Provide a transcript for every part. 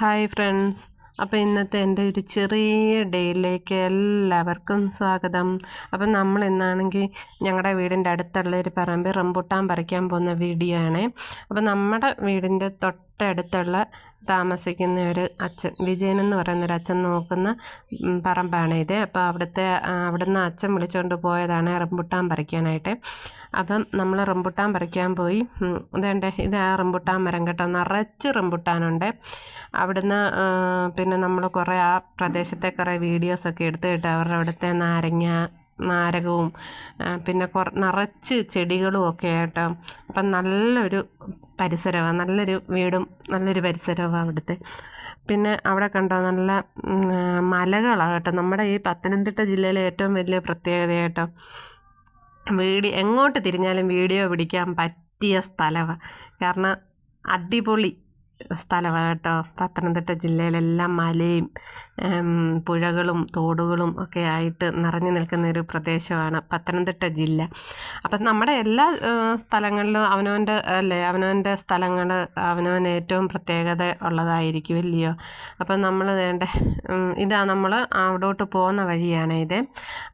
Hi friends. അപ്പോൾ ഇന്നത്തെ എന്റെ ഒരു ചെറിയ ഡേയിലേക്ക് എല്ലാവർക്കും സ്വാഗതം. അപ്പം നമ്മൾ ഇന്നാണെങ്കിൽ ഞങ്ങളുടെ വീടിന്റെ അടുത്തുള്ള ഒരു പറമ്പ് റംബുട്ടാൻ പറിക്കാൻ പോകുന്ന വീഡിയോ ആണ്. അപ്പം നമ്മുടെ വീടിന്റെ തൊട്ടടുത്തുള്ള താമസിക്കുന്ന ഒരു അച്ഛൻ വിജയൻ എന്ന് പറയുന്ന ഒരു അച്ഛൻ നോക്കുന്ന പറമ്പാണ് ഇത്. അപ്പോൾ അവിടുത്തെ അവിടുന്ന് അച്ഛൻ വിളിച്ചുകൊണ്ട് പോയതാണ് റംബുട്ടാൻ പറിക്കാനായിട്ട്. അപ്പം നമ്മൾ റംബുട്ടാൻ പറിക്കാൻ പോയി. ഇതേണ്ടേ ഇത് ആ റംബുട്ടാൻ മരം കേട്ടോ. നിറച്ച് റംബുട്ടാനുണ്ട് അവിടുന്ന് പിന്നെ നമ്മൾ കുറേ ആ പ്രദേശത്തെ കുറേ വീഡിയോസൊക്കെ എടുത്ത് കേട്ടോ. അവരുടെ അവിടുത്തെ നാരങ്ങ നാരകവും പിന്നെ കുറ നിറച്ച് ചെടികളും ഒക്കെ ആയിട്ടോ അപ്പം നല്ലൊരു പരിസരമാണ് നല്ലൊരു വീടും നല്ലൊരു പരിസരമാണ് അവിടുത്തെ. പിന്നെ അവിടെ കണ്ടോ നല്ല മലകളാണ് കേട്ടോ. നമ്മുടെ ഈ പത്തനംതിട്ട ജില്ലയിലെ ഏറ്റവും വലിയ പ്രത്യേകത കേട്ടോ വീഡിയോ എങ്ങോട്ട് തിരിഞ്ഞാലും വീഡിയോ പിടിക്കാൻ പറ്റിയ സ്ഥലമാണ് കാരണം അടിപൊളി സ്ഥലമാണ് കേട്ടോ. പത്തനംതിട്ട ജില്ലയിലെല്ലാം മലയും പുഴകളും തോടുകളും ഒക്കെ ആയിട്ട് നിറഞ്ഞു നിൽക്കുന്ന ഒരു പ്രദേശമാണ് പത്തനംതിട്ട ജില്ല. അപ്പം നമ്മുടെ എല്ലാ സ്ഥലങ്ങളിലും അവനവന്റെ അല്ലേ അവനവന്റെ സ്ഥലങ്ങൾ അവനവന് ഏറ്റവും പ്രത്യേകത ഉള്ളതായിരിക്കും ഇല്ലയോ? അപ്പം നമ്മൾ വേണ്ട ഇതാ നമ്മൾ അവിടോട്ട് പോകുന്ന വഴിയാണ് ഇത്.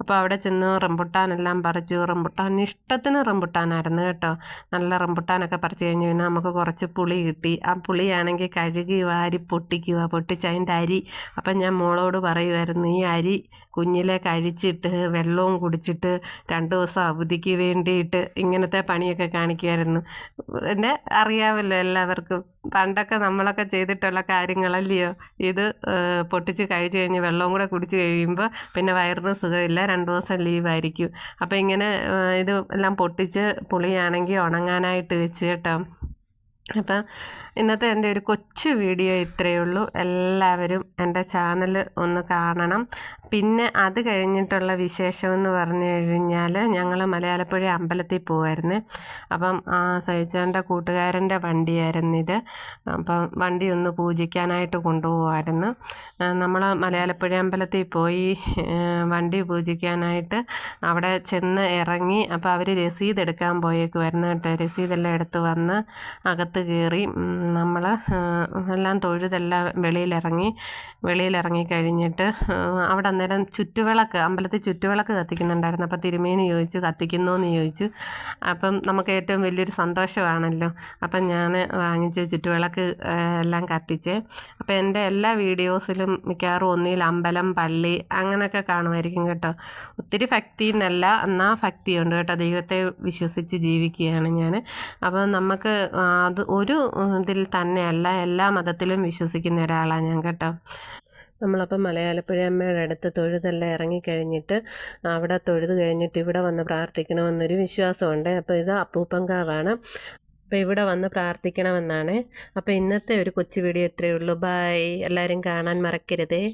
അപ്പോൾ അവിടെ ചെന്ന് റംബുട്ടാനെല്ലാം പറിച്ചു. റംബുട്ടാൻ ഇഷ്ടത്തിന് റംബുട്ടാനായിരുന്നു കേട്ടോ. നല്ല റംബുട്ടാനൊക്കെ പറിച്ച് കഴിഞ്ഞ് പിന്നെ നമുക്ക് കുറച്ച് പുളി കിട്ടി. ആ പുളിയാണെങ്കിൽ കഴുകി വാരി പൊട്ടിക്കുക പൊട്ടിച്ച് അതിന്റെ അരി. അപ്പം ഞാൻ മോളോട് പറയുമായിരുന്നു ഈ അരി കുഞ്ഞിലെ കഴിച്ചിട്ട് വെള്ളവും കുടിച്ചിട്ട് രണ്ട് ദിവസം അവധിക്ക് വേണ്ടിയിട്ട് ഇങ്ങനത്തെ പണിയൊക്കെ കാണിക്കുമായിരുന്നു എന്നെ അറിയാമല്ലോ എല്ലാവർക്കും. പണ്ടൊക്കെ നമ്മളൊക്കെ ചെയ്തിട്ടുള്ള കാര്യങ്ങളല്ലയോ? ഇത് പൊട്ടിച്ച് കഴിച്ചു കഴിഞ്ഞ് വെള്ളവും കൂടെ കുടിച്ച് കഴിയുമ്പോൾ പിന്നെ വയറിന് സുഖമില്ല രണ്ട് ദിവസം ലീവായിരിക്കും അപ്പോൾ ഇങ്ങനെ ഇത് എല്ലാം പൊട്ടിച്ച് പുളിയാണെങ്കിൽ ഉണങ്ങാനായിട്ട് വെച്ച് കേട്ടോ. അപ്പം ഇന്നത്തെ എന്റെ ഒരു കൊച്ചു വീഡിയോ ഇത്രയേ ഉള്ളൂ. എല്ലാവരും എന്റെ ചാനൽ ഒന്ന് കാണണം. പിന്നെ അത് കഴിഞ്ഞിട്ടുള്ള വിശേഷമെന്ന് പറഞ്ഞു കഴിഞ്ഞാൽ ഞങ്ങൾ മലയാളപ്പുഴ അമ്പലത്തിൽ പോകുമായിരുന്നു അപ്പം ആ സഹിച്ചേന്റെ കൂട്ടുകാരന്റെ വണ്ടിയായിരുന്നു ഇത്. അപ്പം വണ്ടി ഒന്ന് പൂജിക്കാനായിട്ട് കൊണ്ടുപോകുമായിരുന്നു നമ്മൾ മലയാളപ്പുഴ അമ്പലത്തിൽ പോയി വണ്ടി പൂജിക്കാനായിട്ട് അവിടെ ചെന്ന് ഇറങ്ങി അപ്പോൾ അവർ രസീത് എടുക്കാൻ പോയേക്കുമായിരുന്നു കേട്ടോ. രസീതെല്ലാം എടുത്ത് വന്ന് അകത്ത് കയറി നമ്മൾ എല്ലാം തൊഴുതെല്ലാം വെളിയിലിറങ്ങി വെളിയിലിറങ്ങി കഴിഞ്ഞിട്ട് അവിടെ അന്നേരം ചുറ്റുവിളക്ക് അമ്പലത്തിൽ ചുറ്റുവിളക്ക് കത്തിക്കുന്നുണ്ടായിരുന്നു. അപ്പോൾ തിരുമേനി ചോദിച്ചു കത്തിക്കുന്നു എന്ന് ചോദിച്ചു. അപ്പം നമുക്ക് ഏറ്റവും വലിയൊരു സന്തോഷമാണല്ലോ. അപ്പം ഞാൻ വാങ്ങിച്ച് ചുറ്റുവിളക്ക് എല്ലാം കത്തിച്ച് അപ്പോൾ എന്റെ എല്ലാ വീഡിയോസിലും മിക്കവാറും ഒന്നിൽ അമ്പലം പള്ളി അങ്ങനെയൊക്കെ കാണുമായിരിക്കും കേട്ടോ. ഒത്തിരി ഭക്തി എന്നല്ല എന്നാൽ ഭക്തിയുണ്ട് കേട്ടോ. ദൈവത്തെ വിശ്വസിച്ച് ജീവിക്കുകയാണ് ഞാൻ അപ്പോൾ നമുക്ക് അത് ഒരു ഇതിൽ തന്നെയല്ല എല്ലാ മതത്തിലും വിശ്വസിക്കുന്ന ഒരാളാണ് ഞാൻ കേട്ടോ. നമ്മളപ്പം മലയാളപ്പുഴയമ്മയുടെ അടുത്ത് തൊഴുതെല്ലാം ഇറങ്ങിക്കഴിഞ്ഞിട്ട് അവിടെ തൊഴുത് കഴിഞ്ഞിട്ട് ഇവിടെ വന്ന് പ്രാർത്ഥിക്കണമെന്നൊരു വിശ്വാസമുണ്ട്. അപ്പോൾ ഇത് അപ്പൂപ്പങ്കാവാണ് അപ്പോൾ ഇവിടെ വന്ന് പ്രാർത്ഥിക്കണമെന്നാണ്. അപ്പോൾ ഇന്നത്തെ ഒരു കൊച്ചു വീഡിയോ ഇത്രയേ ഉള്ളൂ. ബൈ. എല്ലാവരും കാണാൻ മറക്കരുതേ.